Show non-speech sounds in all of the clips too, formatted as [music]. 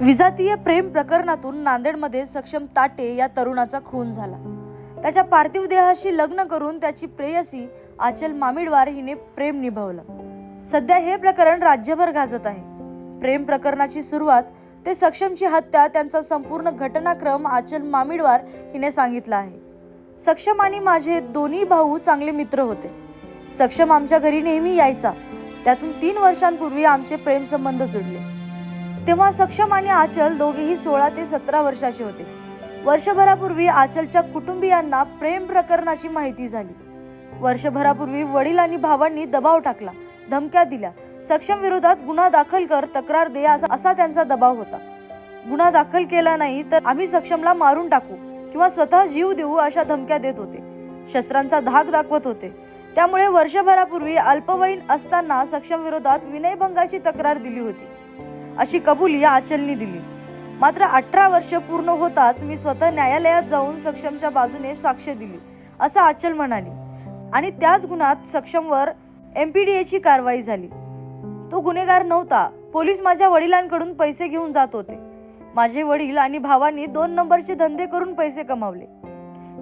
विजातीय प्रेम प्रकरणातून नांदेडमध्ये सक्षम ताटे या तरुणाचा खून झाला. त्याच्या पार्थिव देहाशी लग्न करून त्याची प्रेयसी आचल मामिडवार हिने प्रेम निभावलं. सध्या हे प्रकरण राज्यभर गाजत आहे. प्रेम प्रकरणाची सुरुवात ते सक्षमची हत्या त्यांचा संपूर्ण घटनाक्रम आचल मामिडवार हिने सांगितला आहे. सक्षम आणि माझे दोन्ही भाऊ चांगले मित्र होते. सक्षम आमच्या घरी नेहमी यायचा. त्यातून तीन वर्षांपूर्वी आमचे प्रेमसंबंध जुडले तेव्हा सक्षम आणि आचल दोघेही सोळा ते सतरा वर्षाचे होते. वर्षभरापूर्वी आचलच्या कुटुंबियांना प्रेम प्रकरणाची माहिती झाली. वर्षभरापूर्वी वडील आणि भावांनी दबाव टाकला धमक्या दिल्या. सक्षम विरोधात गुन्हा दाखल कर तक्रार दे असा असा त्यांचा दबाव होता. गुन्हा दाखल केला नाही तर आम्ही सक्षमला मारून टाकू किंवा स्वतः जीव देऊ अशा धमक्या देत होते. शस्त्रांचा धाक दाखवत होते. त्यामुळे वर्षभरापूर्वी अल्पवयीन असताना सक्षम विरोधात विनयभंगाची तक्रार दिली होती. अशी कबुली आचलनी दिली. मात्र अठरा वर्ष पूर्ण होताच मी स्वतः न्यायालयात जाऊन सक्षमच्या बाजूने साक्ष दिली असं आचल म्हणाली. आणि त्याच गुन्ह्यात सक्षमवर एम पी डी एची कारवाई झाली. तो गुन्हेगार नव्हता. पोलीस माझ्या वडिलांकडून पैसे घेऊन जात होते. माझे वडील आणि भावांनी दोन नंबरचे धंदे करून पैसे कमावले.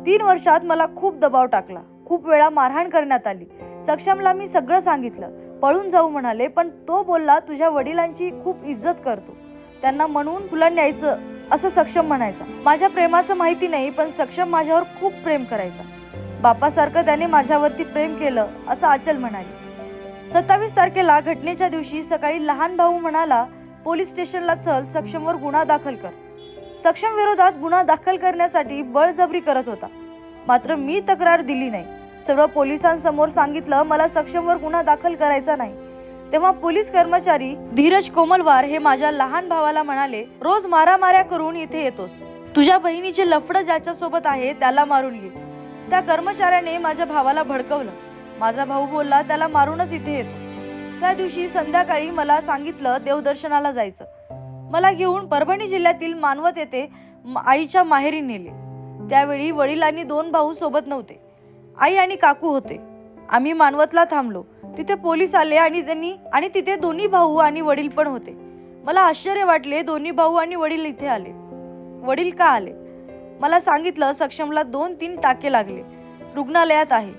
तीन वर्षात मला खूप दबाव टाकला. खूप वेळा मारहाण करण्यात आली. सक्षमला मी सगळं सांगितलं. पळून जाऊ म्हणाले पण तो बोलला तुझ्या वडिलांची खूप इज्जत करतो. त्यांना म्हणून तुला न्यायचं असं सक्षम म्हणायचा. माझ्या प्रेमाचं माहिती नाही पण सक्षम माझ्यावर खूप प्रेम करायचा. बापासारखं त्याने माझ्यावरती प्रेम केलं असं आचल म्हणाले. सत्तावीस तारखेला घटनेच्या दिवशी सकाळी लहान भाऊ म्हणाला पोलीस स्टेशनला चल सक्षमवर गुन्हा दाखल कर. सक्षम विरोधात गुन्हा दाखल करण्यासाठी बळजबरी करत होता. मात्र मी तक्रार दिली नाही. सर्व पोलिसांसमोर सांगितलं मला सक्षमवर गुन्हा दाखल करायचा नाही. तेव्हा पोलीस कर्मचारी धीरज कोमलवार हे माझ्या लहान भावाला म्हणाले रोज मारामाऱ्या करून इथे येतोस. तुझ्या बहिणीचे लफड ज्याच्या सोबत आहे त्याला मारून घे. त्या कर्मचाऱ्याने माझ्या भावाला भडकवलं. माझा भाऊ बोलला त्याला मारूनच इथे येतो. त्या दिवशी संध्याकाळी मला सांगितलं देवदर्शनाला जायचं. मला घेऊन परभणी जिल्ह्यातील मानवत येथे आईच्या माहेरी नेले. त्यावेळी वडील आणि दोन भाऊ सोबत नव्हते. आई आणि काकू होते. आम्ही मानवतला थांबलो. तिथे पोलीस आले आणि त्यांनी आणि तिथे दोन्ही भाऊ आणि वडील पण होते. मला आश्चर्य वाटले दोन्ही भाऊ आणि वडील इथे आले. वडील का आले? मला सांगितलं सक्षमला दोन तीन टाके लागले. रुग्णालयात आहे.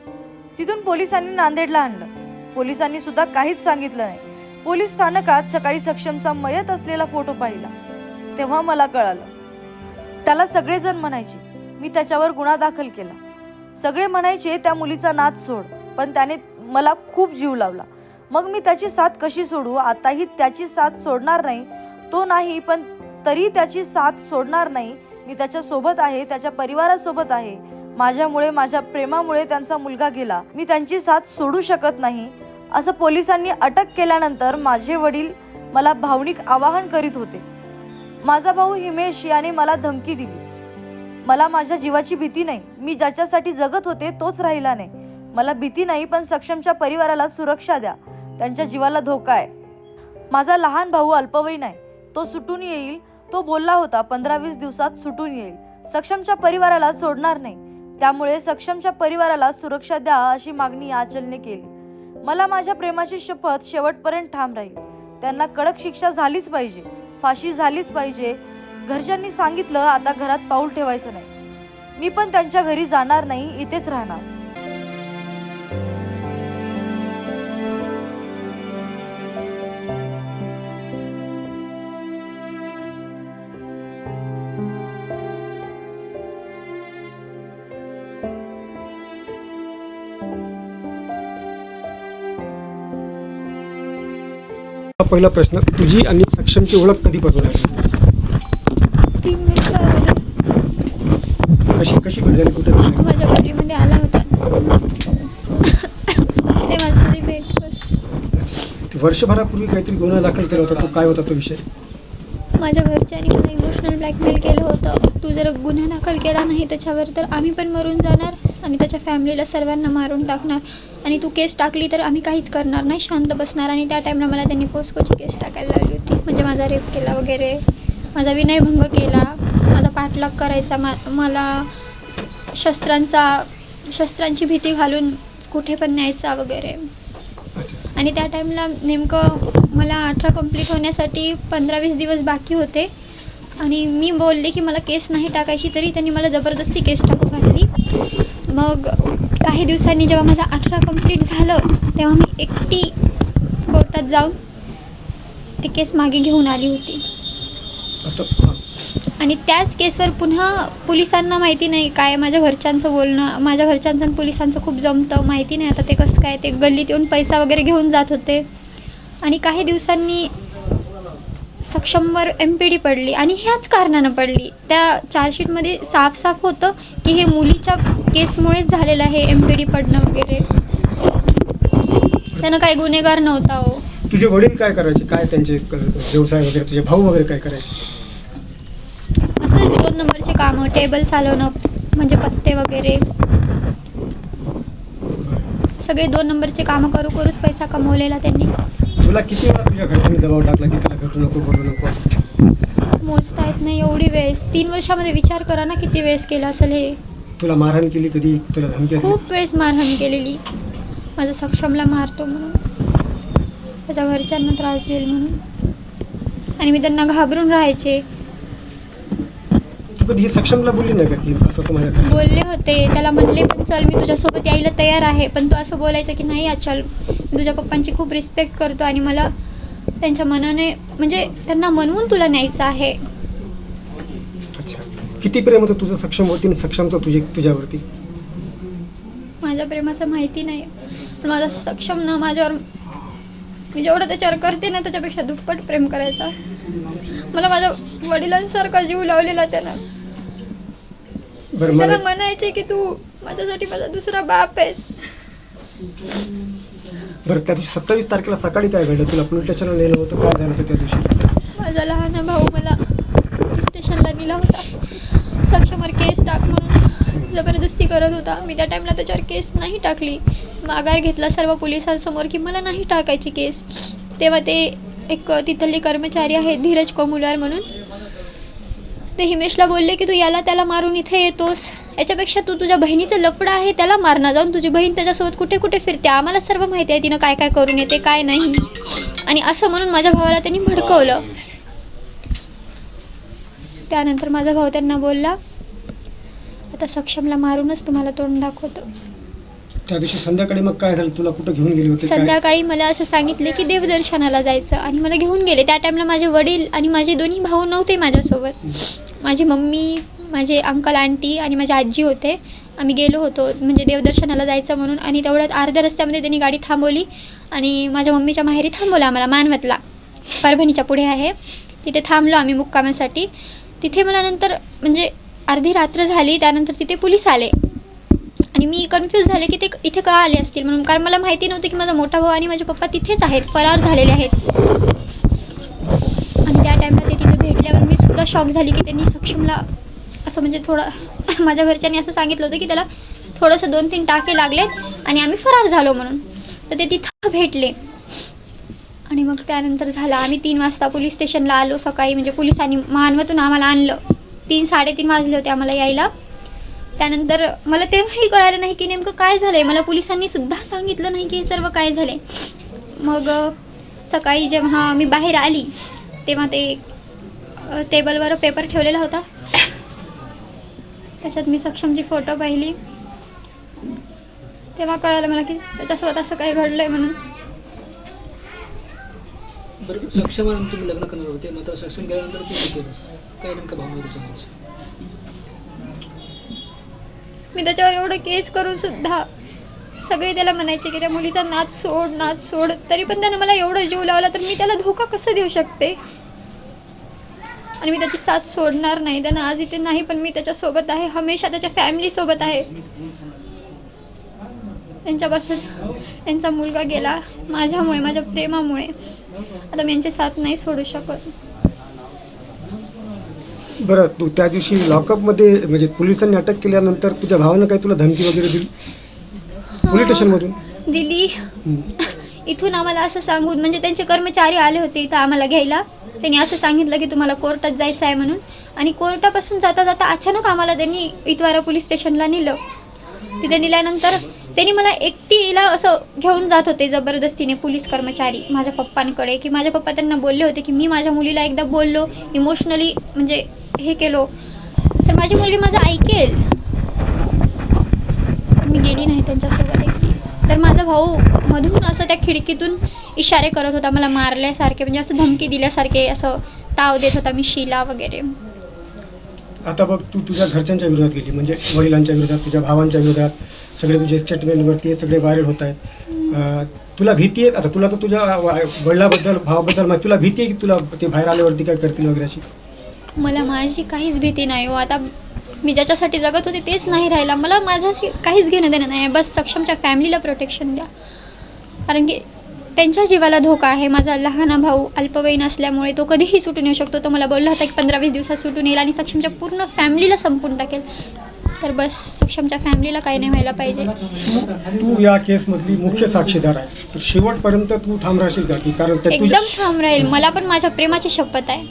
तिथून पोलिसांनी नांदेडला आणलं. पोलिसांनी सुद्धा काहीच सांगितलं नाही. पोलीस स्थानकात सकाळी सक्षमचा मयत असलेला फोटो पाहिला. तेव्हा मला कळालं. त्याला सगळेजण म्हणायचे मी त्याच्यावर गुन्हा दाखल केला. सगळे म्हणायचे त्या मुलीचा नाद सोड. पण त्याने मला खूप जीव लावला. मग मी त्याची साथ कशी सोडू? आताही त्याची साथ सोडणार नाही. तो नाही पण तरी त्याची साथ सोडणार नाही. मी त्याच्यासोबत आहे त्याच्या परिवारासोबत आहे. माझ्यामुळे माझ्या प्रेमामुळे त्यांचा मुलगा गेला. मी त्यांची साथ सोडू शकत नाही. असं पोलिसांनी अटक केल्यानंतर माझे वडील मला भावनिक आवाहन करीत होते. माझा भाऊ हिमेश याने मला धमकी दिली. मला माझ्या जीवाची भीती नाही. मी ज्याच्यासाठी जगत होते तोच राहिला नाही. मला भीती नाही पण सक्षमच्या परिवाराला सुरक्षा द्या. त्यांच्या जीवाला धोका आहे. माझा लहान भाऊ अल्पवयीन आहे. तो सुटून येईल. तो बोलला होता पंधरा वीस दिवसात सुटून येईल. सक्षमच्या परिवाराला सोडणार नाही. त्यामुळे सक्षमच्या परिवाराला सुरक्षा द्या अशी मागणी आचलने केली. मला माझ्या प्रेमाची शपथ शेवटपर्यंत ठाम राहील. त्यांना कडक शिक्षा झालीच पाहिजे. फाशी झालीच पाहिजे. घरच्यांनी सांगितलं आता घरात पाऊल ठेवायचं नाही. मी पण त्यांच्या घरी जाणार नाही इथेच राहणार. हा पहिला प्रश्न तुझी आणि सक्षमची ओळख कधीपासून आहे? तीन मिनिट कशी कशी झाली कुठे? माझ्या गल्लीमध्ये आला होता. तेव्हा झाली भेट बस ते वर्षभरापूर्वी काहीतरी गुन्हा दाखल केला होता. तो काय होता तो विषय? माझ्या घरच्यांनी मला इमोशनल ब्लॅकमेल केलं होतं. तू जर गुन्हा दाखल केला नाही त्याच्यावर तर आम्ही पण मरून जाणार आणि त्याच्या फॅमिलीला सर्वांना मारून टाकणार. आणि तू केस टाकली तर आम्ही काहीच करणार नाही. शांत बसणार. आणि त्या टाईमला मला त्यांनी पोस्कोची केस टाकायला लावली होती. म्हणजे माझा रेप केला वगैरे. माझा विनयभंग केला. माझा पाठलाग करायचा. मा मला शस्त्रांचा शस्त्रांची भीती घालून कुठे पण न्यायचा वगैरे. आणि त्या टाईमला नेमकं मला अठरा कंप्लीट होण्यासाठी पंधरा वीस दिवस बाकी होते. आणि मी बोलले की मला केस नाही टाकायची तरी त्यांनी मला जबरदस्ती केस टाकू घातली. मग काही दिवसांनी जेव्हा माझा अठरा कंप्लीट झालं तेव्हा मी एकटी कोर्टात जाऊन ते केस मागे घेऊन आली होती. आणि त्याच केसवर पुन्हा पोलिसांना माहिती नाही काय माझ्या घरच्यांचं बोलणं माझ्या घरच्यांचं आणि पोलिसांचं खूप जमतं माहिती नाही आता ते कसं काय ते गल्लीत येऊन पैसा वगैरे घेऊन जात होते. आणि काही दिवसांनी सक्षमवर एम पी डी पडली आणि ह्याच कारणानं पडली. त्या चार्जशीटमध्ये साफ साफ होतं की हे मुलीच्या केसमुळेच झालेलं आहे एम पी डी पडणं वगैरे. त्यानं काही गुन्हेगार नव्हता हो. तुझे वडील काय करायचे? काय त्यांचे व्यवसाय वगैरे तुझे भाऊ वगैरे काय करायचे? दोन नंबरचे कामं टेबल चालवणं म्हणजे पत्ते वगैरे. सगळे दोन नंबरचे कामं करू करूच पैसा कमवलेला त्यांनी. तुला किती वेळा तुझ्या घरच्यांनी दबाव टाकला की त्याला भेटू नको बोलू नको असं? मोजता येत नाही एवढी वेळेस. तीन वर्षामध्ये विचार करा ना किती वेळेस केलं असेल हे. तुला मारहाण केली कधी? तुला धमकी? खूप वेळेस मारहाण केलेली. माझा सक्षमला मारतो म्हणून. त्याच्या घरच्यांना त्रास देईल म्हणून. आणि मी त्यांना घाबरून राहायचे. तू कधी सक्षमला बोलली नाही का की असं तुम्हाला? बोलले होते. त्याला म्हणले पण चल मी तुझ्यासोबत यायला तयार आहे. पण तू असं बोलायचं की नाही चल. मी तुझ्या पप्पांची खूप रिस्पेक्ट करतो आणि मला त्यांच्या मनाने म्हणजे त्यांना म्हणवून तुला न्यायचं आहे. अच्छा. किती प्रेम होतं तुझं सक्षम होती आणि सक्षमचं तुझे तुझ्यावरती? माझ्या प्रेमाचं माहिती नाही. पण माझा सक्षम ना माझ्यावर मी जेवढं त्याच्यावर करते ना त्याच्यापेक्षा दुप्पट प्रेम करायचा. मला माझ्या वडिलांसारखा जीव लावलेला त्यानं. त्याला मला म्हणायचे की तू माझ्यासाठी माझा दुसरा बाप आहेस. बरं त्या दिवशी सत्तावीस तारखेला सकाळी काय घडलं? तुला पोलीस स्टेशनला नेलं होतं काय झालं होतं त्या दिवशी? माझा लहान भाऊ मला पोलीस स्टेशनला नेला होता. सक्षमवर केस टाक म्हणून जबरदस्ती करत होता. मी त्या टाईमला त्याच्यावर केस नाही टाकली. माघार घेतला सर्व पोलिसांसमोर की मला नाही टाकायची केस. तेव्हा ते एक तिथले कर्मचारी आहेत धीरज कोमुलार म्हणून. ते हिमेशला बोलले की तू याला त्याला मारून इथे येतोस. याच्यापेक्षा तू तुझ्या बहिणीचं लफडं आहे त्याला मारणं. जाऊन तुझी बहीण त्याच्यासोबत कुठे कुठे फिरते? आम्हाला सर्व माहिती आहे तिनं काय काय करून येते काय नाही. आणि असं म्हणून माझ्या भावाला त्यांनी भडकवलं. त्यानंतर माझा भाऊ त्यांना बोलला आता सक्षमला मारूनच तुम्हाला तोंड दाखवतो. त्या दिवशी संध्याकाळी मग काय झालं? तुला कुठं घेऊन गेले होते? काय? संध्याकाळी मला असं सांगितले की देवदर्शनाला जायचं आणि मला घेऊन गेले. त्या टाईमला माझे वडील आणि माझे दोन्ही भाऊ नव्हते माझ्यासोबत. माझी मम्मी माझे अंकल आंटी आणि माझी आजी होते. आम्ही गेलो होतो म्हणजे देवदर्शनाला जायचं म्हणून आणि तेवढ्यात अर्ध्या रस्त्यामध्ये त्यांनी गाडी थांबवली आणि माझ्या मम्मीच्या माहेरी थांबवलं आम्हाला मानवतला. परभणीच्या पुढे आहे. तिथे थांबलो आम्ही मुक्कामासाठी. तिथे मला नंतर म्हणजे अर्धी रात्र झाली त्यानंतर तिथे पोलीस आले. आणि मी कन्फ्यूज झाले की ते इथे का आले असतील म्हणून. कारण मला माहिती नव्हतं की माझा मोठा भाऊ आणि माझे पप्पा तिथेच आहेत फरार झालेले आहेत. आणि त्या टाईमला ते तिथे भेटल्यावर मी सुद्धा शॉक झाली की त्यांनी सक्षमला असं म्हणजे थोडं [laughs] माझ्या घरच्यांनी असं सांगितलं होतं की त्याला थोडंसं दोन तीन टाके लागलेत आणि आम्ही फरार झालो म्हणून. तर ते तिथं भेटले. आणि मग त्यानंतर झालं आम्ही तीन वाजता पोलीस स्टेशनला आलो सकाळी. म्हणजे पोलिसांनी मानवतून आम्हाला आणलं. तीन साडेतीन वाजले होते आम्हाला यायला. त्यानंतर मला तेव्हाही कळालं नाही की नेमकं काय झालं आहे मला पोलिसांनी सुद्धा सांगितलं नाही की हे सर्व काय झाले मग सकाळी जेव्हा मी बाहेर आली तेव्हा ते टेबलवर पेपर ठेवलेला होता. त्याच्यात मी सक्षमची फोटो पाहिली. तेव्हा कळालं मला की त्याच्यासोबत असं काही घडलं आहे म्हणून सक्षम तुम्ही लग्न करणार होते मात्र सक्षम गेल्यानंतर तुम्ही काय काय नेमकं भावना मी त्याच्यावर एवढं केस करून सुद्धा सगळे त्याला म्हणायचे की त्या मुलीचा नाच सोड नाच सोड. तरी पण त्यानं मला एवढं जीव लावला तर मी त्याला धोका कसं देऊ शकते? आणि मी त्याची साथ सोडणार नाही. त्यानं आज इथे नाही पण मी त्याच्यासोबत आहे. हमेशा त्याच्या फॅमिली सोबत आहे. त्यांच्यापासून त्यांचा मुलगा गेला माझ्यामुळे माझ्या प्रेमामुळे. आता मी यांची साथ नाही सोडू शकत. बरं तू त्या दिवशी लॉकअपमध्ये म्हणजे पोलिसांनी अटक केल्यानंतर तुझ्या भावानं काय तुला धमकी वगैरे दिली? पोलीस स्टेशनमधून दिली. इथून आम्हाला असं सांगून म्हणजे त्यांचे कर्मचारी आले होते इथं आम्हाला घ्यायला. त्यांनी असं सांगितलं की तुम्हाला कोर्टात जायचं आहे म्हणून. आणि कोर्टापासून जाता जाता अचानक आम्हाला त्यांनी इतवारा पोलीस स्टेशनला नेलं. तिथे नेल्यानंतर त्यांनी मला एकटीला असं घेऊन जात होते जबरदस्तीने पोलीस कर्मचारी माझ्या पप्पांकडे की माझ्या पप्पा त्यांना बोलले होते की मी माझ्या मुलीला एकदा बोललो इमोशनली म्हणजे हे केलो. तर माझी मुलगी माझं ऐकेल. मी गेली नाही त्यांच्यासोबत एकटी. तर माझा भाऊ मधून असं त्या खिडकीतून इशारे करत होता मला मारल्यासारखे म्हणजे असं धमकी दिल्यासारखे असं ताव देत होता मी शिला वगैरे. आता बघ तू तुझ्या घरच्यांच्या विरोधात गेली म्हणजे वडिलांच्या विरोधात तुझ्या भावांच्या विरोधात सगळे तुझे स्टेटमेंटवरती सगळे व्हायरल होत आहेत. तुला भीती आहे आता तुला तर तुझ्या वडिलाबद्दल भावाबद्दल माहिती तुला भीती आहे की तुला ते बाहेर आल्यावरती काय करतील वगैरे अशी? मला माझी काहीच भीती नाही हो. आता मी ज्याच्यासाठी जगत होते तेच नाही राहिला. मला माझ्याशी काहीच घेणं देणं नाही बस सक्षमच्या फॅमिलीला प्रोटेक्शन द्या. कारण की त्यांच्या जीवाला धोका आहे. माझा लहान भाऊ अल्पवयीन असल्यामुळे तो कधीही सुटून येऊ शकतो. तो मला बोलला होता की पंधरा वीस दिवसात सुटून येईल आणि सक्षमच्या पूर्ण फॅमिलीला संपून टाकेल. तर बस सक्षमच्या फॅमिलीला काही नाही व्हायला पाहिजे. तू या केसमधली मुख्य साक्षीदार आहे तर शेवटपर्यंत तू ठाम राहशील का? की कारण त्या तुझ्या एकदम ठाम राहील. मला पण माझ्या प्रेमाची शपथ आहे.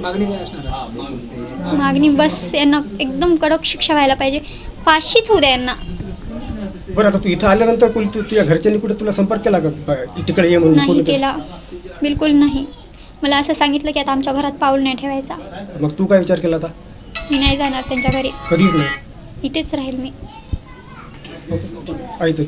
मागणी काय असणार? आहे? मागणी बस यांना एकदम कडक शिक्षा व्हायला पाहिजे. फाशीच होऊ द्या यांना. बरं आता तू इथं आल्यानंतर कोणी तू तुझ्या घरच्यांनी कुठे तुला संपर्क केला का? ब- तिकडे ये म्हणून नाही कोणी केला. बिलकुल नाही. मला असं सांगितलं की आता आमच्या घरात पाऊल नाही ठेवायचा. मग तू काय विचार केला आता? मी नाही जाणार त्यांच्या घरी. कधीच नाही. इथेच राहील मी. ऐकतो